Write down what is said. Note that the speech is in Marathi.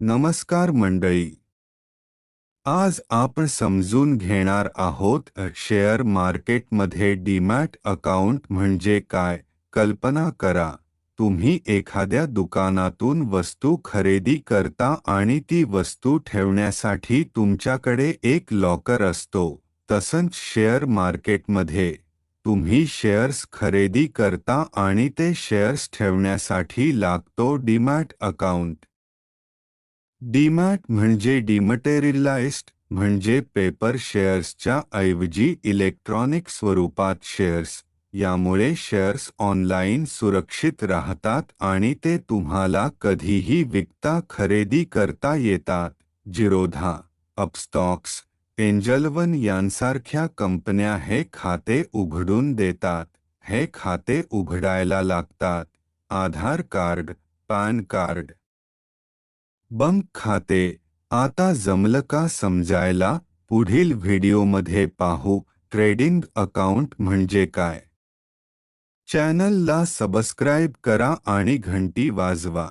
नमस्कार मंडळी. आज आपण समजून घेणार आहोत शेअर मार्केटमध्ये डीमॅट अकाउंट म्हणजे काय? कल्पना करा. तुम्ही एखाद्या दुकानातून वस्तू खरेदी करता आणि ती वस्तू ठेवण्यासाठी तुमच्याकडे एक लॉकर असतो. तसंच शेअर मार्केटमध्ये. तुम्ही शेअर्स खरेदी करता आणि ते शेअर्स ठेवण्यासाठी लागतो डीमॅट अकाउंट. डीमॅट म्हणजे डिमटेरियलाइज्ड म्हणजे पेपर शेअर्सच्या ऐवजी इलेक्ट्रॉनिक स्वरूपात शेअर्स. यामुळे शेअर्स ऑनलाईन सुरक्षित राहतात आणि ते तुम्हाला कधीही विकता खरेदी करता येतात. जिरोधा, अपस्टॉक्स, एंजलवन यांसारख्या कंपन्या हे खाते उघडून देतात. हे खाते उघडायला लागतात. Aadhaar card, PAN card bank खाते. आता जमलं का समजायला? पुढील व्हिडिओमध्ये पाहू ट्रेडिंग अकाउंट म्हणजे काय? चॅनलला सबस्क्राईब करा आणि घंटी वाजवा.